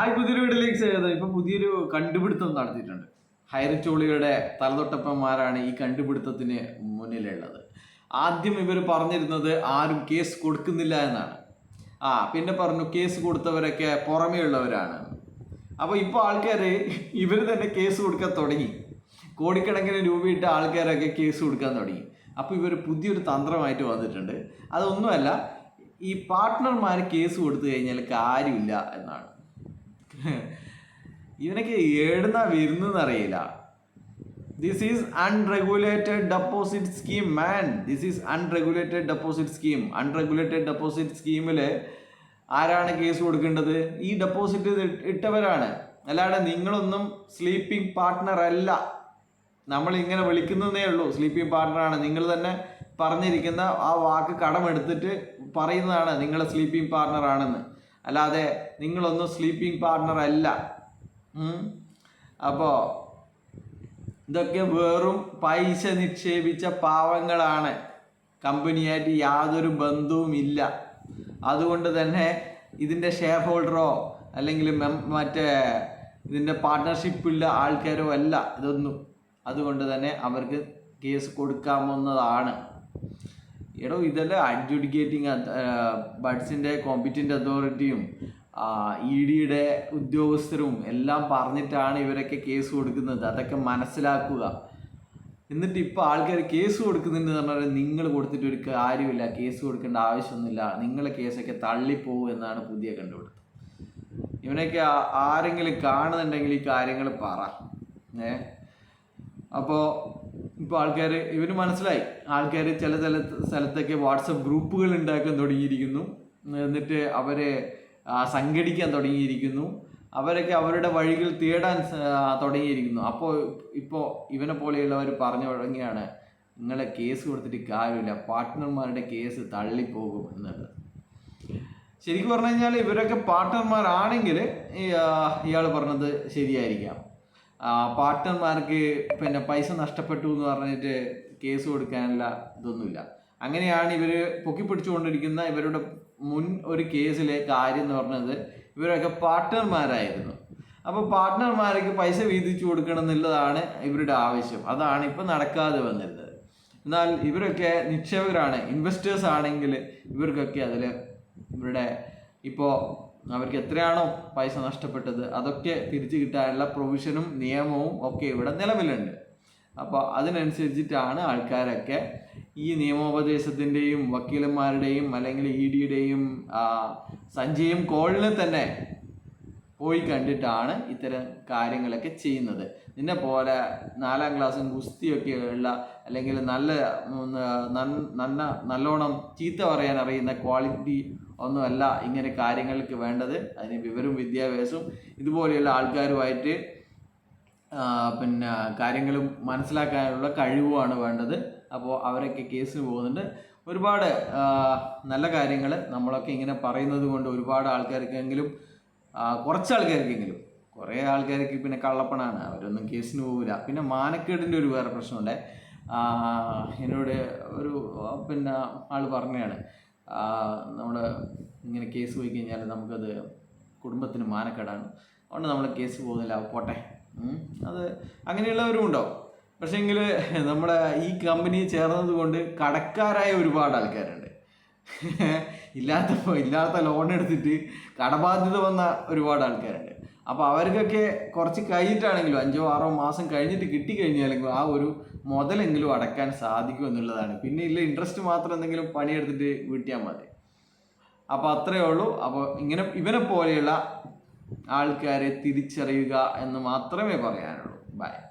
Hi പുതിയൊരു വീട്ടിലേക്ക് സ്വാഗതം ഇപ്പൊ പുതിയൊരു കണ്ടുപിടുത്തം നടത്തിയിട്ടുണ്ട്. ഹൈറിച്ചോളികളുടെ തലതൊട്ടപ്പന്മാരാണ് ഈ കണ്ടുപിടുത്തത്തിന് മുന്നിലുള്ളത്. ആദ്യം ഇവർ പറഞ്ഞിരുന്നത് ആരും കേസ് കൊടുക്കുന്നില്ല എന്നാണ്. ആ പിന്നെ പറഞ്ഞു കേസ് കൊടുത്തവരൊക്കെ പുറമേ ഉള്ളവരാണ് അപ്പോൾ ഇപ്പോൾ ആൾക്കാർ ഇവർ തന്നെ കേസ് കൊടുക്കാൻ തുടങ്ങി. കോടിക്കണക്കിന് രൂപയിട്ട് ആൾക്കാരൊക്കെ കേസ് കൊടുക്കാൻ തുടങ്ങി. അപ്പോൾ ഇവർ പുതിയൊരു തന്ത്രമായിട്ട് വന്നിട്ടുണ്ട്. അതൊന്നുമല്ല ഈ പാർട്ട്ണർമാർ കേസ് കൊടുത്തു കഴിഞ്ഞാൽ കാര്യമില്ല എന്നാണ്. ഇവനൊക്കെ ഏടുന്ന വരുന്നെന്ന് അറിയില്ല this is unregulated deposit scheme man this is unregulated deposit scheme unregulated deposit സ്കീമിൽ ആരാണ് കേസ് കൊടുക്കേണ്ടത്? ഈ ഡെപ്പോസിറ്റ് ഇട്ടവരാണ്. അല്ലാതെ നിങ്ങളൊന്നും സ്ലീപ്പിംഗ് പാർട്ട്ണർ അല്ല. നമ്മൾ ഇങ്ങനെ വിളിക്കുന്നതേ ഉള്ളൂ. സ്ലീപ്പിംഗ് പാർട്ട്ണറാണ് നിങ്ങൾ തന്നെ പറഞ്ഞിരിക്കുന്ന ആ വാക്ക് കടമെടുത്തിട്ട് പറയുന്നതാണ് നിങ്ങളെ സ്ലീപ്പിംഗ് പാർട്ട്ണർ ആണെന്ന്. അല്ലാതെ നിങ്ങളൊന്നും സ്ലീപ്പിംഗ് പാർട്ട്ണർ അല്ല. അപ്പോൾ ഇതൊക്കെ വെറും പൈസ നിക്ഷേപിച്ച പാവങ്ങളാണ്. കമ്പനിയായിട്ട് യാതൊരു ബന്ധവും ഇല്ല. അതുകൊണ്ട് തന്നെ ഇതിന്റെ ഷെയർ ഹോൾഡറോ അല്ലെങ്കിൽ മറ്റേ ഇതിന്റെ പാർട്ട്ണർഷിപ്പുള്ള ആൾക്കാരോ അല്ല. ഇതൊന്നും. അതുകൊണ്ട് തന്നെ അവർക്ക് കേസ് കൊടുക്കാവുന്നതാണ്. എടോ ഇതെല്ലാം അഡ്ജുഡിക്കേറ്റിംഗ് ബഡ്സിന്റെ കോമ്പിറ്റന്റ് അതോറിറ്റിയും ഇ ഡിയുടെ ഉദ്യോഗസ്ഥരും എല്ലാം പറഞ്ഞിട്ടാണ് ഇവരൊക്കെ കേസ് കൊടുക്കുന്നത്. അതൊക്കെ മനസ്സിലാക്കുക. എന്നിട്ട് ഇപ്പോൾ ആൾക്കാർ കേസ് കൊടുക്കുന്നുണ്ട് എന്ന് പറഞ്ഞാൽ നിങ്ങൾ കൊടുത്തിട്ട് ഒരു കാര്യമില്ല. കേസ് കൊടുക്കേണ്ട ആവശ്യമൊന്നുമില്ല. നിങ്ങളെ കേസൊക്കെ തള്ളിപ്പോവും എന്നാണ് പുതിയ കണ്ടുപിടുത്തം. ഇവനൊക്കെ ആരെങ്കിലും കാണുന്നുണ്ടെങ്കിൽ ഈ കാര്യങ്ങൾ പറ. ഏ? അപ്പോൾ ഇപ്പോൾ ആൾക്കാർ ഇവന് മനസ്സിലായി. ആൾക്കാർ ചില ചില സ്ഥലത്തൊക്കെ വാട്സപ്പ് ഗ്രൂപ്പുകൾ ഉണ്ടാക്കാൻ തുടങ്ങിയിരിക്കുന്നു. എന്നിട്ട് അവരെ സംഘടിക്കാൻ തുടങ്ങിയിരിക്കുന്നു. അവരൊക്കെ അവരുടെ വഴികൾ തേടാൻ തുടങ്ങിയിരിക്കുന്നു. അപ്പോൾ ഇപ്പോൾ ഇവനെ പോലെയുള്ളവർ പറഞ്ഞു തുടങ്ങിയാണ് നിങ്ങളെ കേസ് കൊടുത്തിട്ട് കാര്യമില്ല. പാർട്ട്ണർമാരുടെ കേസ് തള്ളിപ്പോകും എന്നുള്ളത്. ശരിക്കും പറഞ്ഞു കഴിഞ്ഞാൽ ഇവരൊക്കെ പാർട്ട്ണർമാരാണെങ്കിൽ ഇയാൾ പറഞ്ഞത് ശരിയായിരിക്കാം. പാർട്ട്ണർമാർക്ക് പിന്നെ പൈസ നഷ്ടപ്പെട്ടു എന്ന് പറഞ്ഞിട്ട് കേസ് കൊടുക്കാനുള്ള ഇതൊന്നുമില്ല. അങ്ങനെയാണ് ഇവർ പൊക്കിപ്പിടിച്ചുകൊണ്ടിരിക്കുന്ന ഇവരുടെ മുൻ ഒരു കേസിലെ കാര്യം എന്ന് പറഞ്ഞത്. ഇവരൊക്കെ പാർട്ട്ണർമാരായിരുന്നു. അപ്പോൾ പാർട്ട്ണർമാർക്ക് പൈസ വീതിച്ചു കൊടുക്കണം എന്നുള്ളതാണ് ഇവരുടെ ആവശ്യം. അതാണ് ഇപ്പം നടക്കാതെ വന്നിരുന്നത്. എന്നാൽ ഇവരൊക്കെ നിക്ഷേപകരാണ് ഇൻവെസ്റ്റേഴ്സ് ആണെങ്കിൽ ഇവർക്കൊക്കെ അതിൽ ഇവരുടെ ഇപ്പോൾ അവർക്ക് എത്രയാണോ പൈസ നഷ്ടപ്പെട്ടത് അതൊക്കെ തിരിച്ചു കിട്ടാനുള്ള പ്രൊവിഷനും നിയമവും ഒക്കെ ഇവിടെ നിലവിലുണ്ട്. അപ്പോൾ അതിനനുസരിച്ചിട്ടാണ് ആൾക്കാരൊക്കെ ഈ നിയമോപദേശത്തിന്റെയും വക്കീലന്മാരുടെയും അല്ലെങ്കിൽ ഇ ഡിയുടെയും സഞ്ജയും കോളിനെ തന്നെ പോയി കണ്ടിട്ടാണ് ഇത്തരം കാര്യങ്ങളൊക്കെ ചെയ്യുന്നത്. നിന്നെ പോലെ നാലാം ക്ലാസ്സും ഗുസ്തിയൊക്കെ ഉള്ള അല്ലെങ്കിൽ നല്ല നന്ന നല്ലോണം ചീത്ത പറയാൻ അറിയുന്ന ക്വാളിറ്റി ഒന്നുമല്ല ഇങ്ങനെ കാര്യങ്ങൾക്ക് വേണ്ടത്. അതിന് വിവരവും വിദ്യാഭ്യാസവും ഇതുപോലെയുള്ള ആൾക്കാരുമായിട്ട് പിന്നെ കാര്യങ്ങളും മനസ്സിലാക്കാനുള്ള കഴിവുമാണ് വേണ്ടത്. അപ്പോൾ അവരൊക്കെ കേസിന് പോകുന്നുണ്ട്. ഒരുപാട് നല്ല കാര്യങ്ങൾ നമ്മളൊക്കെ ഇങ്ങനെ പറയുന്നത് കൊണ്ട് ഒരുപാട് ആൾക്കാർക്കെങ്കിലും കുറച്ച് ആൾക്കാർക്കെങ്കിലും. കുറേ ആൾക്കാർക്ക് പിന്നെ കള്ളപ്പണാണ്. അവരൊന്നും കേസിന് പോകില്ല പിന്നെ മാനക്കേടിന്റെ ഒരു വേറെ പ്രശ്നമുണ്ട്. എന്നോട് ഒരു പിന്നെ ആൾ പറഞ്ഞതാണ്. നമ്മൾ ഇങ്ങനെ കേസ് പോയി കഴിഞ്ഞാൽ നമുക്കത് കുടുംബത്തിന് മാനക്കേടാണ്. അതുകൊണ്ട് നമ്മൾ കേസ് പോകുന്നില്ല. പോട്ടെ. അത് അങ്ങനെയുള്ളവരും ഉണ്ടാവും. പക്ഷേങ്കിൽ നമ്മുടെ ഈ കമ്പനി ചേർന്നത് കൊണ്ട് കടക്കാരായ ഒരുപാട് ആൾക്കാരുണ്ട്. ഇല്ലാത്ത ഇല്ലാത്ത ലോൺ എടുത്തിട്ട് കടബാധ്യത വന്ന ഒരുപാട് ആൾക്കാരുണ്ട്. അപ്പോൾ അവർക്കൊക്കെ കുറച്ച് കഴിഞ്ഞിട്ടാണെങ്കിലും അഞ്ചോ ആറോ മാസം കഴിഞ്ഞിട്ട് കിട്ടിക്കഴിഞ്ഞാലെങ്കിലും ആ ഒരു മുതലെങ്കിലും അടക്കാൻ സാധിക്കും എന്നുള്ളതാണ്. പിന്നെ ഇല്ല ഇൻട്രസ്റ്റ് മാത്രം എന്തെങ്കിലും പണിയെടുത്തിട്ട് വീട്ടിയാൽ മതി. അപ്പോൾ അത്രയേ ഉള്ളൂ. അപ്പോൾ ഇങ്ങനെ ഇവനെ പോലെയുള്ള ആൾക്കാരെ തിരിച്ചറിയുക എന്ന് മാത്രമേ പറയാനുള്ളൂ. ബൈ